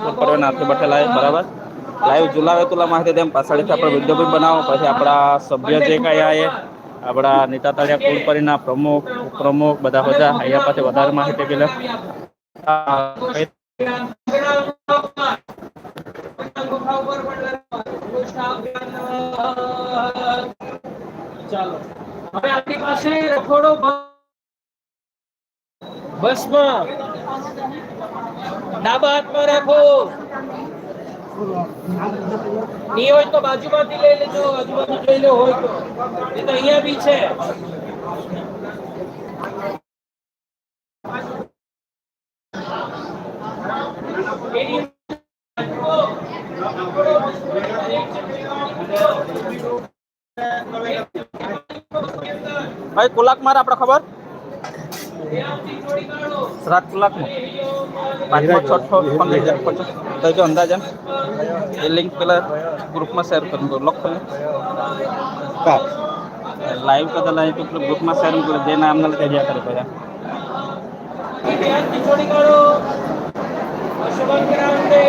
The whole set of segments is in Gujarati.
પર નાથી બેઠેલા બરાબર? લાઈવ જુલાવે તુલા માહિતી તેમ પાછળથી આપડે વીડિયો બી બનાવો, પછી આપણા સભ્ય જે કયા એ આપડા નીતા તળિયા કુલપરીના પ્રમુખ પ્રમુખ બધા બધા અહીંયા પાસે વધારે માહિતી કે ચાલો. હવે આપણી પાસે રખોડો ભસ્મ ડાબા હાથમાં રાખો. ની હોય તો બાજુમાંથી લઈ લેજો, આજુબાજુ જોઈ લો હોય તો. એ તો અહીંયા બી છે. ભાઈ, કુલાક મારે આપડે ખબર? સાત કલાક પાંચમો છઠ્ઠો પંદર જો અંદાજન એ લિંક પેલા ગ્રુપમાં શેર કરી દો લોક કરી લાઈવ કદા લાઈવ પેલા ગ્રુપમાં શેર કરી જે નામ ના તે જ્યાં કરે બધા છોડી કાઢો અશુભન ગ્રાઉન્ડે ગ્રાઉન્ડે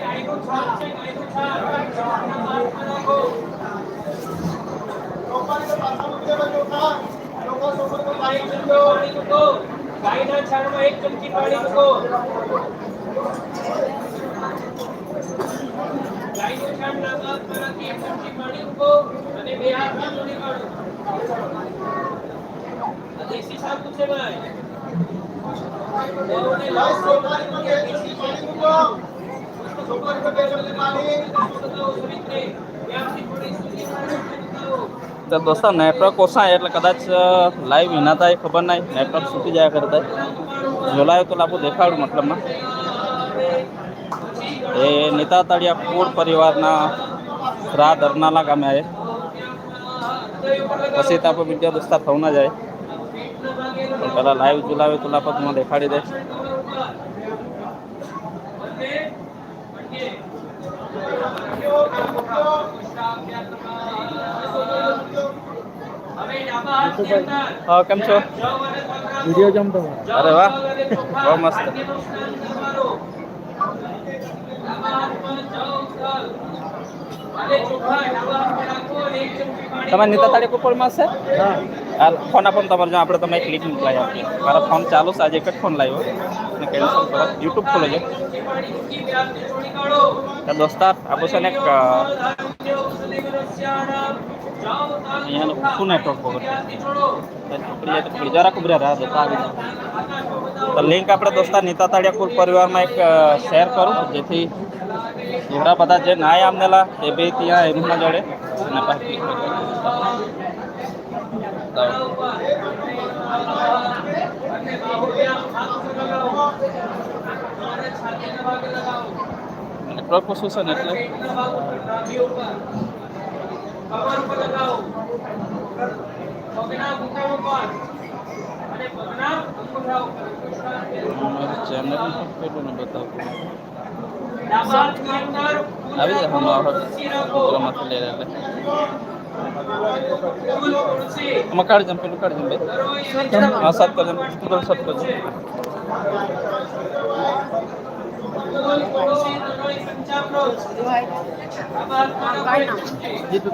ગાયનું છાપ છે ગાયનું છાપ નાખો પાણી મૂકો ગાયના છાણમાં એક ચમચી પાણી મૂકો ગાયનું છાણ લાંબા હાથમાં રાખી એક ચમચી પાણી મૂકો અને બે હાથમાં જોડી કાઢો આ દેશી સાબુ છે ભાઈ બહુને લાવો પાણી મૂકે દેશી પાણી મૂકો ઉપર પર બે પાણી બતાવો સવિત્રી ત્યાંથી થોડી સુધી પાણી બતાવો તો દોસ્તો નેટવર્ક ઓછા એટલે કદાચ લાઈવ વિના થાય ખબર નહીં નેટવર્ક છૂટી જાય કરતા જોલાયો તો લાભો દેખાડું મતલબમાં એ નીતા તળિયા કુળ પરિવારના શ્રાદ્ધ અરનાલા ગામે આવે પછી તો આપણે બીજા દોસ્તા થવું ના જાય. પણ પેલા લાઈવ જોલાવે તો લાપત હું દેખાડી દે. હા કેમ છો? વીડિયો જમતો અરે વાહ બહુ મસ્ત. તમે નીતા તારીખ ઉપરમાં છે? હા ફોન આપો તમારે, જો આપણે તમે ક્લિક મોકલાઈ આપીએ. મારો ફોન ચાલુ છે, આજે એક જ ફોન લાવ્યો. અને કેન્સલ કરો. યુટ્યુબ ખોલો છો તો દોસ્તાર આપો છે ને એક અહીંયા શું નેટવર્ક પકડી પકડી જરાક ઉભરા રહ્યા જતા આવી તો લિંક આપણે દોસ્તાર નેતા તાળિયા કુલ પરિવારમાં એક શેર કરું, જેથી એવડા બધા જે ના આમનેલા એ બે ત્યાં એમના જોડે અને પછી તો નેટવર્ક શું છે ને એટલે કમર ઉપર લગાવો પગના ઘૂંટણ ઉપર અને પગના અંગૂઠા ઉપર ચેનલ કેટલું ને બતાવું ડાબા હાથની અંદર આવી જાય હમણાં પેલામાંથી લઈ તુલસી આમાં કાઢી જમ પેલું કાઢી જમ ભાઈ હા સાત કરજો તું સાત કરજો ફૂલ તુલસી દરોઈ પંચામૃત ડાબા હાથમાં રાખો જીતું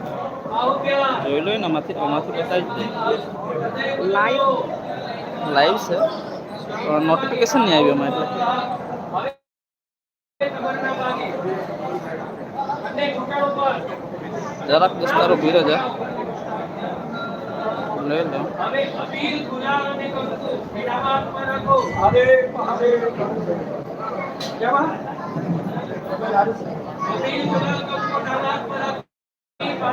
જોઈ લો ને આમાંથી આમાંથી બતાવી જ લાઈવ લાઈવ છે નોટિફિકેશન નહીં આવ્યું એમાં એટલે જરાક દોસ્તારો ભીરો છે લઈ લો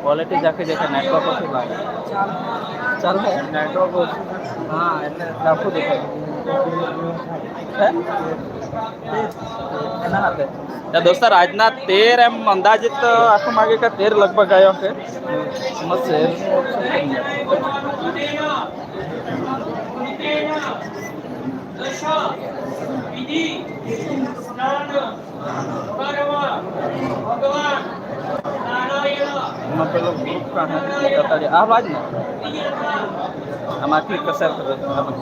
ક્વોલિટી જાખી છે કે નેટવર્ક ઓછું લાગે ચાલ નેટવર્ક ઓછું હા એટલે ઝાખું દેખાય હે? એના હાથે તો દોસ્તર આજના તેર એમ અંદાજિત આખું માગે કે તેર લગભગ આવ્યો છે મસ્ત છે lima puluh grup kan kita tadi. Ah lagi amati keser terus teman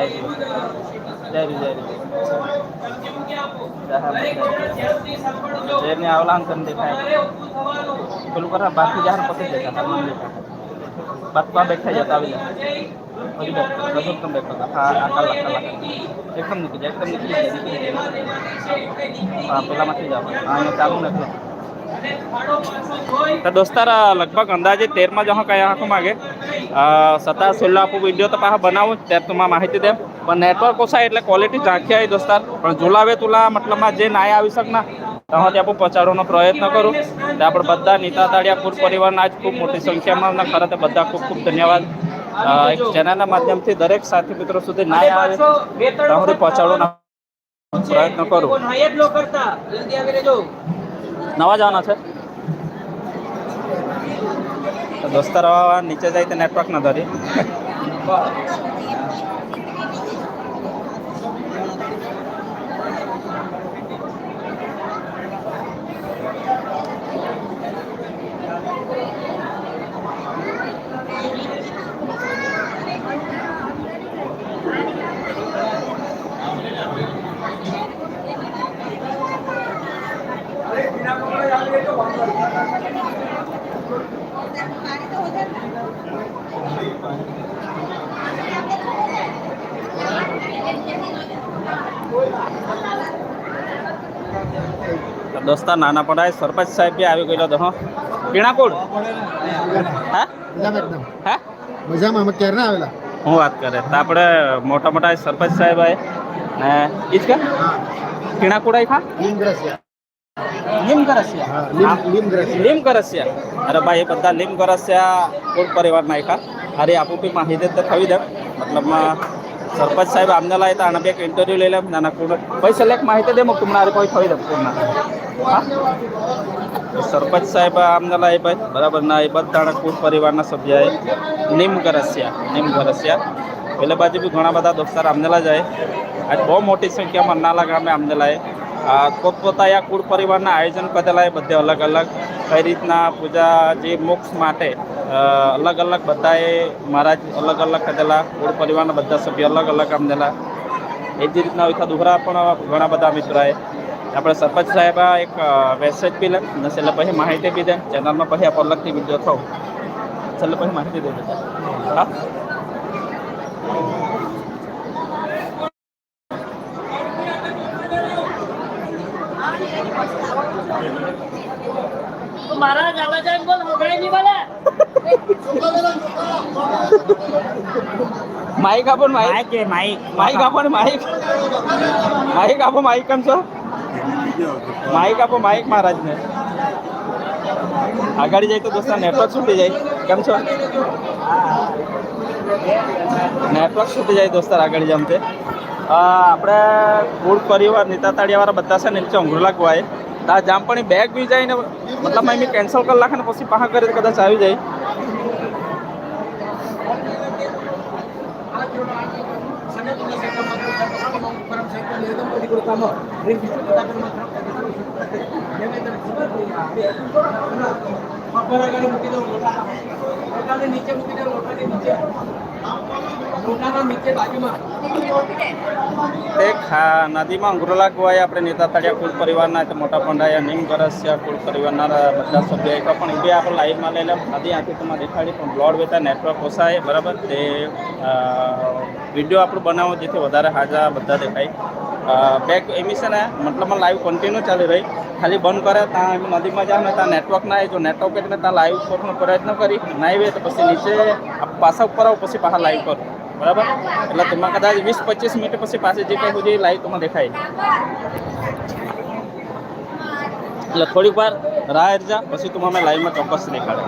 jadi jadi jadi. Dah jadi. Ini awalan kendi perlu karena batu jahar pasti jadi teman batu apa baik saja tapi lagi dah langsung kembali ke ah, akal akal akal. Ekonomi kejadian ekonomi kejadian apa lama sih jawab ah yang tahu nggak તો દોસ્તાર લગભગ અંદાજે તેરમાં જहाँ કયા આંખો માગે સત્તા સોલ્લા આપું વીડિયો તો પાછા બનાવું ત્યારે તમારે માહિતી દે પણ નેટવર્ક ઓછા એટલે ક્વોલિટી ઝાંખી આવી દોસ્તાર પણ ઝુલાવે તુલા મતલબમાં જે નાય આવી શકના ત્યાં આપણે પહોંચાડવાનો પ્રયત્ન કરું તે આપણે બધા નીતા તાળિયા કુર પરિવારના આજ ખૂબ મોટી સંખ્યામાં ખરા તે બધા ખૂબ ખૂબ ધન્યવાદ એક ચેનલના માધ્યમથી દરેક સાથી મિત્રો સુધી નાય આવે ત્યાં સુધી પહોંચાડવાનો પ્રયત્ન કરું નવા જવાના છે તો દોસ્તાર હવે નીચે જાય તો નેટવર્ક ના ધરી તો દોસ્તાર નાના પડાય સરપંચ સાહેબ બી આવી ગયેલો તો પીણાકોડ હા મજામાં એકદમ હા મજામાં અમે ક્યારે આવેલા હું વાત કરે તો આપણે મોટા મોટા સરપંચ સાહેબ આય ને ઈ જ કે પીણાકોડ આય ખા કરસ્યા અરે ભાઈ એ બધા લીમ કરસ્યા કુળ પરિવાર નાખ્યા અરે આપું બી માહિતી તો થવી દે. મતલબમાં સરપંચ સાહેબ આમને લાય તો આને બે ઇન્ટરવ્યુ લઈ લેમ નાના કુળ ભાઈ સિલેક્ટ માહિતી દે તમને અરે કોઈ થઈ દે પૂર્ણ સરપંચ સાહેબ આમને લાય ભાઈ. બરાબર ના એ બધા કુળ પરિવારના સભ્યએ નિમ કરસ્યા નિમ કરસ્યા પેલે બાજુ બી ઘણા બધા દોસ્તાર આમનેલા જાય. આજ બહુ મોટી સંખ્યામાં નાલા ગામે આમનેલાએ પોતપોતાયા કુળ પરિવારના આયોજન કરેલા એ બધે અલગ અલગ કઈ રીતના પૂજા જે મોક્ષ માટે અલગ અલગ બધાએ મહારાજ અલગ અલગ કરેલા, કુળ પરિવારના બધા સભ્યો અલગ અલગ આમનેલા એ જ રીતના હોય દુહરા પણ ઘણા બધા મિત્રોએ. આપણે સરપંચ સાહેબ એક મેસેજ બી લે અને છેલ્લે પછી માહિતી બી દે. ચેનલમાં પછી આપણે અલગથી વીડિયો થવું. છેલ્લે પછી માહિતી દે દેતા હા મારા ગાલા જાય બોલ હમણાં નહીં બોલે માઈક કે માઈક માઈક આપો માઇક માઇક આપો માઈક કેમ છો? માઈક આપો માઇક મહારાજને. આગળ જાય તો દોસ્તો નેટવર્ક છૂટી જાય. કેમ છો? નેટવર્ક છૂટી જાય દોસ્તાર આગળ જામ તે. આપણે કુળ પરિવાર નીતા તાળીયાવાળા બધા છે ને નીચે અંગુરલા ગવાય તા જામ પણ બેગ બી જાય ને મતલબ મેં કેન્સલ કરી નાખે ને પછી પાહા કરે કદાચ આવી જાય. సన్నతుల శాఖ మంత్రులు ధర్మస్థలం శాఖ ఏదో మంది కొడతామో రేపు విష్ణు దాకా మాత్రం ఏమైతే పప్పరాగానే ముట్టిదో నోటాన్ని నీచే ముట్టిదో నోటాన్ని నీచే నోటాన్ని నీచే బాజీమా તે ખા નદીમાં અંગુરલા ગવાય આપણે નેતા તળિયા કુલ પરિવારના મોટા પંડાયા નિમ ગરસિયા કુલ પરિવારના બધા સભ્ય એક પણ એ આપણે લાઈવમાં લઈ લે નદી આંખી તમારે દેખાડી પણ બ્લોડ વેતા નેટવર્ક ઓછાય બરાબર? તે વીડિયો આપણું બનાવો જેથી વધારે હાજા બધા દેખાય. બેક એમિશન હે મતલબ લાઈવ કન્ટિન્યુ ચાલી રહી. ખાલી બંધ કરે, ત્યાં નદીમાં જાવ ને, ત્યાં નેટવર્ક ના જો નેટવર્ક એટલે ત્યાં લાઈવ કરવાનો પ્રયત્ન કરી. ના તો પછી નીચે, પાછા ઉપર આવો, પછી પાછા લાઈવ કરો. બરાબર એટલે તેમાં કદાચ વીસ પચીસ મિનિટ પછી પાછી જે કંઈ સુધી લાઈવ તમને દેખાય એટલે થોડીક વાર રાહ જા પછી તું અમે લાઈવમાં ચોક્કસ દેખાડે